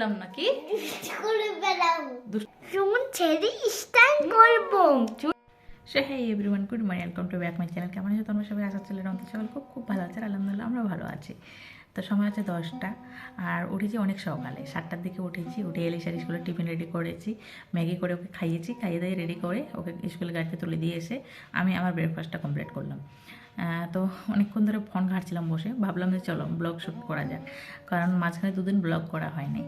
বুঝলাম না কি ছেড়ে স্টাইল করব। সে হ্যাঁ everyone good morning welcome to back my channel কেমন আছে তোমরা সবাই? আশা ছিলেন অন্ত সকাল খুব খুব ভালো আছে আলহামদুলিল্লাহ আমরা ভালো আছি। তো সময় হচ্ছে দশটা আর উঠেছি অনেক সকালে। সাতটার দিকে উঠেছি উঠে এলিশার স্কুলে টিফিন রেডি করেছি। ম্যাগি করে ওকে খাইয়েছি খাইয়ে দিয়ে রেডি করে ওকে স্কুলে গাড়িতে তুলে দিয়ে এসে আমি আমার ব্রেকফাস্টটা কমপ্লিট করলাম। তো অনেকক্ষণ ধরে ফোন ঘাটছিলাম বসে। ভাবলাম যে চলো ব্লগ শ্যুট করা যাক, কারণ মাঝখানে দুদিন ব্লগ করা হয়নি।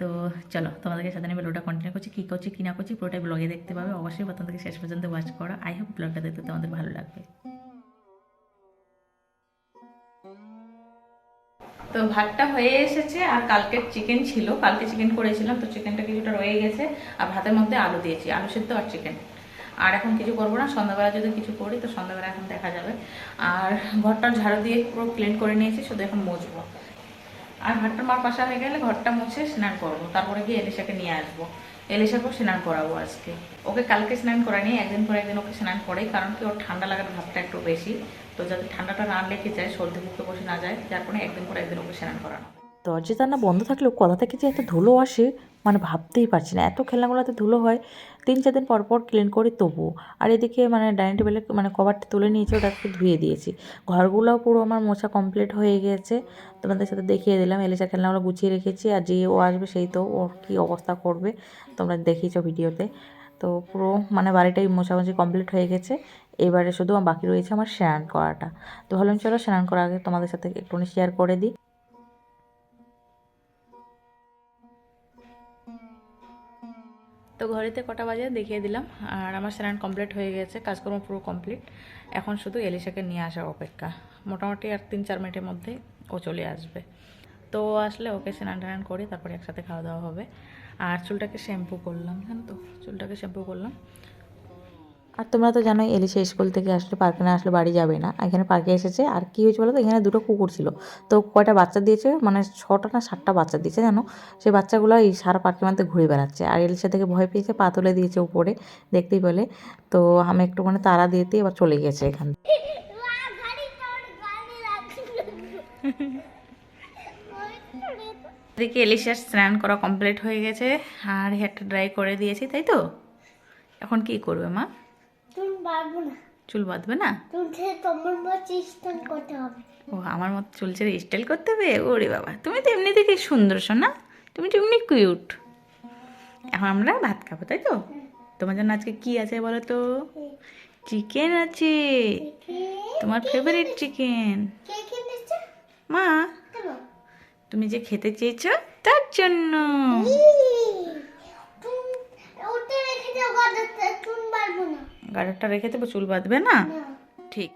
তো চলো, তোমাদেরকে সাথে নিয়ে ভিডিওটা কন্টিনিউ করছি, কী করছি, কী না করছি, পুরোটাই ব্লগে দেখতে পাবে। অবশ্যই থেকে শেষ পর্যন্ত ওয়াচ করো। আই হোপ ব্লগটা দেখতে তোমাদের ভালো লাগবে। তো ভাতটা হয়ে এসেছে আর কালকের চিকেন ছিল। কালকে চিকেন করেছিলাম, তো চিকেনটা কিছুটা রয়ে গেছে। আর ভাতের মধ্যে আলু দিয়েছি, আলু সেদ্ধ আর চিকেন আর এখন কিছু করব না, সন্ধ্যাবেলা যদি কিছু করি তো সন্ধ্যাবেলা এখন দেখা যাবে। আর ঘরটা ঝাড়ু দিয়ে পুরো ক্লিন করে নিয়েছি, শুধু এখন মুছবো। আর ঘরটা মার পাশা হয়ে গেলে ঘরটা মুছে স্নান করব, তারপরে গিয়ে এলিশাকে নিয়ে আসব। এলিশাকেও স্নান করাবো আজকে। ওকে কালকে স্নান করানি একদিন পর একদিন ওকে স্নান করাই, কারণ কি ওর ঠান্ডা লাগার ভাবটা একটু বেশি। তো যাতে ঠান্ডাটা না লেগে যায়, সর্দি মুখে বসে না যায়, যার কারণে একদিন পর একদিন ওকে স্নান করানো। দরজা জানা বন্ধ থাকলেও কোথা থেকে যে এত ধুলো আসে মানে ভাবতেই পারছি না। এত খেলনাগুলোতে ধুলো হয়, তিন চার দিন পর পর ক্লিন করি তবুও। আর এদিকে মানে ডাইনিং টেবিলে মানে কভারটা তুলে নিয়েছি, ওটাকে ধুয়ে দিয়েছি। ঘরগুলোও পুরো আমার মোছা কমপ্লিট হয়ে গেছে। তোমাদের সাথে দেখিয়ে দিলাম, এলিসা খেলনাগুলো গুছিয়ে রেখেছি, আর যে ও আসবে সেই তো ওর কী অবস্থা করবে, তোমরা দেখিয়েছো ভিডিওতে। তো পুরো মানে বাড়িটাই মোছামুছি কমপ্লিট হয়ে গেছে। এবারে শুধু বাকি রয়েছে আমার স্নান করাটা। তো ভাবলাম চলো স্নান করার আগে তোমাদের সাথে একটুখানি শেয়ার করে দিই। তো ঘড়িতে কটা বাজে দেখিয়ে দিলাম। আর আমার স্নান কমপ্লিট হয়ে গেছে, কাজকর্ম পুরো কমপ্লিট এখন শুধু এলিশাকে নিয়ে আসার অপেক্ষা। মোটামুটি আর তিন চার মিনিটের মধ্যে ও চলে আসবে। তো আসলে ওকে স্নান টান করে তারপরে একসাথে খাওয়া দাওয়া হবে। আর চুলটাকে শ্যাম্পু করলাম, জানো তো? চুলটাকে শ্যাম্পু করলাম। আর তোমরা তো জানোই এলিশা স্কুল থেকে আসলে পার্কে না আসলে বাড়ি যাবে না। এখানে পার্কে এসেছে। আর কি হয়েছে বলো তো এখানে দুটো কুকুর ছিল। তো কয়টা বাচ্চা দিয়েছে? মানে ছটা না সাতটা বাচ্চা দিয়েছে, জানো? সেই বাচ্চাগুলো এই সারা পার্কের মধ্যে ঘুরে বেড়াচ্ছে। আর এলিশা থেকে ভয় পেয়েছে, পা তুলে দিয়েছে উপরে, দেখতেই বলে তো আমি একটুখানি তারা দিয়েতে এবার চলে গেছে এখান এদিকে এলিশার স্নান করা কমপ্লিট হয়ে গেছে। আর হেয়ারটা ড্রাই করে দিয়েছি, তাই তো? এখন কি করবে মা? পারব না। চুল বাঁধবে না? তুমি তোমার মতো স্টাইল করতে হবে। ও আমার মতো চুল ছেড়ে স্টাইল করতে হবে? ওরে বাবা তুমি তো এমনি থেকে সুন্দর শোনা তুমি তো এমনি কিউট এখন আমরা ভাত খাব তাই তো? তোমার জন্য আজকে কি আছে বলো তো? চিকেন আছে। তোমার ফেভারিট চিকেন মা তুমি যে খেতে চেয়েছো তার জন্য ওটা রেখে দাও গাদাতে তুমি গাড়িটা রেখে দেবো চুল বাঁধবে না? ঠিক।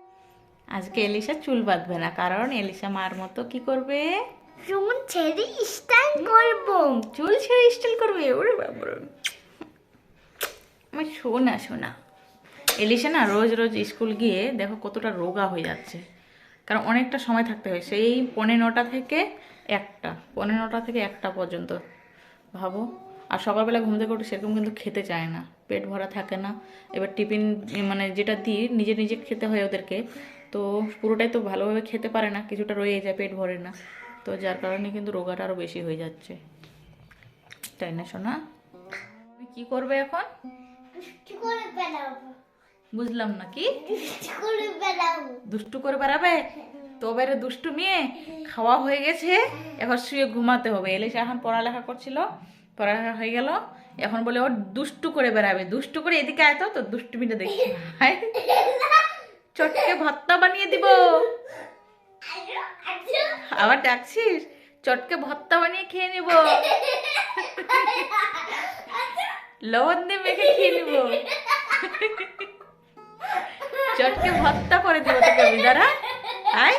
আজকে এলিশা চুল বাঁধবে না কারণ এলিশা মার মতো কি করবে? সুমন ছেড়ে স্টাইল করব। চুল ছেড়ে স্টাইল করবে? ওরে বাবরে আমার শোনা শোনা এলিশা না রোজ রোজ স্কুল গিয়ে দেখো কতটা রোগা হয়ে যাচ্ছে। কারণ অনেকটা সময় থাকতে হয়। সেই পৌনে নটা থেকে একটা পৌনে নটা থেকে একটা পর্যন্ত। ভাবো? আর সকালবেলা ঘুম থেকে উঠে সেরকম কিন্তু খেতে চায় না। পেট ভরা থাকে না। এবার টিফিন মানে যেটা দিই, নিজে নিজে খেতে হয় ওদেরকে। তো পুরোটাই তো ভালোভাবে খেতে পারে না, কিছুটা রয়ে যায়, পেট ভরে না। তো যার কারণে কিন্তু রোগাটা আরও বেশি হয়ে যাচ্ছে। তাই না শোনা তুমি কী করবে এখন? বুঝলাম না, কি? দুষ্টু করে বেড়াবে? তো এবারে দুষ্টু মেয়ে, খাওয়া হয়ে গেছে এখন শুয়ে ঘুমাতে হবে। এলিশা এখন পড়ালেখা করছিল, পড়ালেখা হয়ে গেল। এখন বলে ও দুষ্টু করে বেড়াবে। দুষ্টু করে এদিকে আয় তো তো দুষ্টুমিটা দেখি। চটকে ভত্তা বানিয়ে দিব। আবার ডাকছিস? চটকে ভত্তা বানিয়ে খেয়ে নিব। লবণ দিয়ে মেখে খেয়ে নিব। চটকে ভত্তা করে দেবো তোকে বিদারা আয়।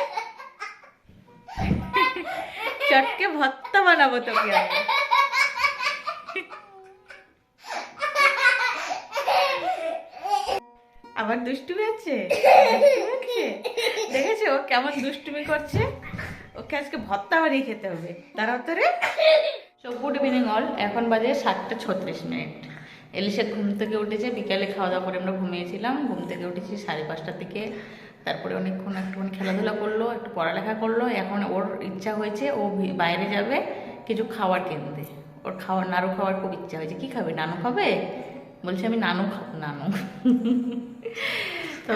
চটকে ভত্তা বানাবো তোকে আমি। আবার দুষ্টুমি দুষ্টুমি দেখেছ? কেমন দুষ্টুমি করছে? ওকে আজকে ভত্তা বানিয়ে খেতে হবে। তাড়াতাড়ি সো গুড ইভিনিং অল এখন বাজে সাতটা ছত্রিশ মিনিট। এলিশা ঘুম থেকে উঠেছে, বিকালে খাওয়া দাওয়া করে আমরা ঘুমিয়েছিলাম। ঘুম থেকে উঠেছি সাড়ে পাঁচটার দিকে। তারপরে অনেকক্ষণ একটুখানি খেলাধুলা করল, একটু পড়ালেখা করল। এখন ওর ইচ্ছা হয়েছে ও বাইরে যাবে কিছু খাবার কিনতে। ওর খাওয়ার নাড়ু খাওয়ার খুব ইচ্ছা হয়েছে। কি খাবে? নানু খাবে? বলছে আমি নানু খাব নানু। তো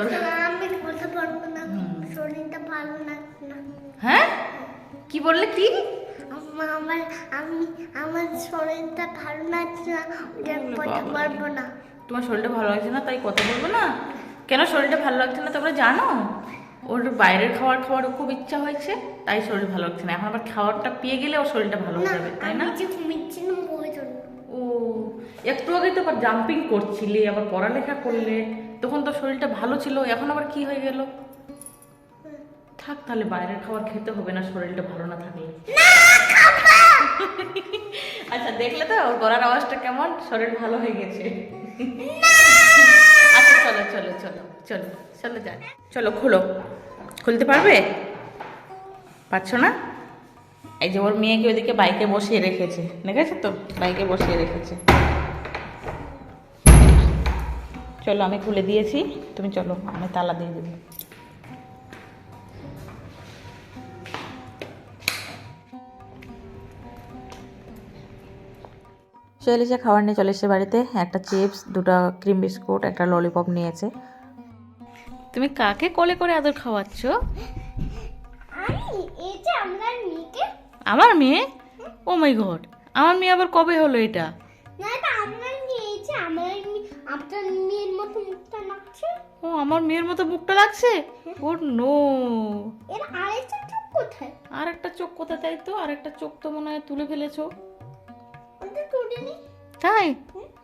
আমি বলতে পারব না শরীরটা ভালো লাগছে না। হ্যাঁ? কি বললে কি? আমার আমি আমার শরীরটা ভালো লাগছে না। বাবা। পারব না। তোমার শরীরটা ভালো লাগছে না তাই কথা বলব না? কেন শরীরটা ভালো লাগছে না তোমরা জানো? ওর বাইরের খাবার খাওয়ার খুব ইচ্ছা হয়েছে তাই শরীর ভালো লাগছে না। এখন আবার খাবারটা পেয়ে গেলে ওর শরীরটা ভালো হয়ে যাবে তাই না? ও একটু আগে তো আবার জাম্পিং করছিলে আবার পড়ালেখা করলে। তখন তো শরীরটা ভালো ছিল এখন আবার কি হয়ে গেল? থাক তাহলে বাইরের খাবার খেতে হবে না শরীরটা ভালো না থাকলে। আচ্ছা দেখলে তো ওর গলার আওয়াজটা কেমন? শরীর ভালো হয়ে গেছে। আচ্ছা চলো চলো চলো চলো চলো যাই। চলো খুলো। খুলতে পারবে? পারছ না? এই যে ওর মেয়েকে ওইদিকে বাইকে বসিয়ে রেখেছে দেখেছ তো? বাইকে বসিয়ে রেখেছে। চলো আমি খুলে দিয়েছি। তুমি চলো আমি তালা দিয়ে দেবো। সে এলিশা খাবার নিয়ে চলে এসে বাড়িতে। একটা চিপস দুটো ক্রিম বিস্কুট একটা ললিপপ নিয়েছে। তুমি কাকে কোলে করে আদর খাওয়াচ্ছ? আমি এই যে আমরা মেয়েকে। আমার মেয়ে? ও মাই গড আমার মেয়ে আবার কবে হলো এটা? ও আমার মেয়ের মতো মুখটা লাগছে? ও নো এর আরেকটা চোখ কোথায়? আর একটা চোখ কোথায় তাই তো? আর একটা চোখ তো মনে হয় তুলে ফেলেছো। তাই?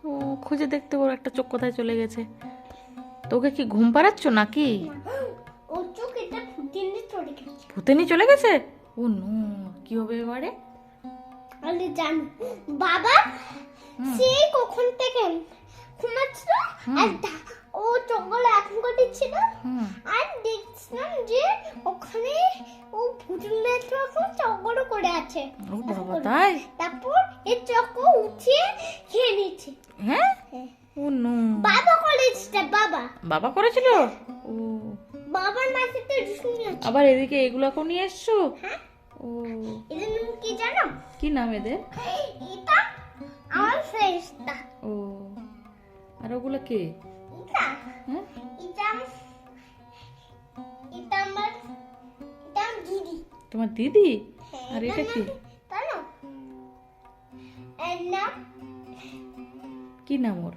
ও খুঁজে দেখতে ওর একটা চোখ কোথায় চলে গেছে। তোকে কি ঘুম পাড়াচ্ছ নাকি? ও চোখ এটা ফুটে চলে গেছে। ভূতেনি চলে গেছে? ও নো কি হবে এবারে? আমি জানি বাবা সেই কখন থেকে ঘুমাচ্ছিল? আর ও চোখগুলো এখন ছিল হুম। আর দেখছিলাম যে ওখানে ও ভুতুলে এখন চোখগুলো করে আছে। ও বাবা তাই? তারপর এই চোখ উঠিয়ে খেয়ে নিচ্ছে। হ্যাঁ? Oh no. বাবা করেছে বাবা। বাবা করেছিল? ও। বাবার শুনে আছে আবার এদিকে এগুলোকেও নিয়ে এসছো? হ্যাঁ। ও। এদের নাম কি জানো? কি নাম এদের? এটা আমার ফ্রেন্ডসটা ও। আর ওগুলো কে? তোমার দিদি? হ্যাঁ, আর এটা কি? কি নাম ওর?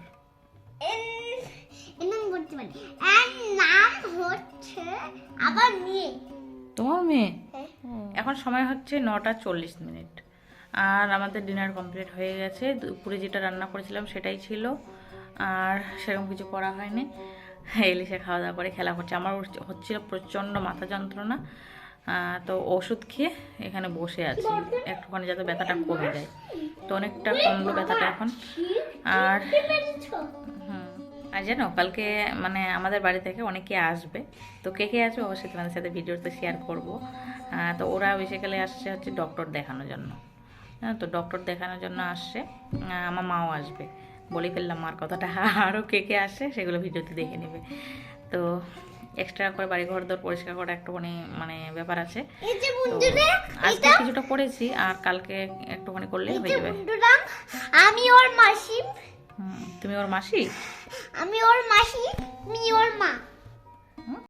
তোমার মেয়ে? হ্যাঁ। এখন সময় হচ্ছে নটা চল্লিশ মিনিট। আর আমাদের ডিনার কমপ্লিট হয়ে গেছে। দুপুরে যেটা রান্না করেছিলাম সেটাই ছিল। আর সেরকম কিছু করা হয়নি। এলিশা খাওয়া দাওয়া করে খেলা করছে আমার হচ্ছে- হচ্ছিল প্রচণ্ড মাথা যন্ত্রণা। তো ওষুধ খেয়ে এখানে বসে আছি। একটুখানি যাতে ব্যথাটা কমে যায়। তো অনেকটা কমলো ব্যথাটা এখন। আর আর জানো, কালকে মানে আমাদের বাড়ি থেকে অনেকে আসবে। তো কে কে আসবে অবশ্যই তোমাদের সাথে ভিডিওতে শেয়ার করব। তো ওরা বেসিক্যালি আসছে হচ্ছে ডক্টর দেখানোর জন্য। হ্যাঁ তো ডক্টর দেখানোর জন্য আসছে। আমার মাও আসবে। বলে ফেললাম মার কথাটা। আরও কে কে আসে সেগুলো ভিডিওতে দেখে নেবে। তো এক্সট্রা করে বাড়ি ঘর দর পরিষ্কার করা একটুখানি মানে ব্যাপার আছে। আজকে কিছুটা করেছি আর কালকে একটুখানি করলে হয়ে যাবে। আমি ওর মাসি। তুমি ওর মাসি? আমি ওর মাসি মি ওর মা।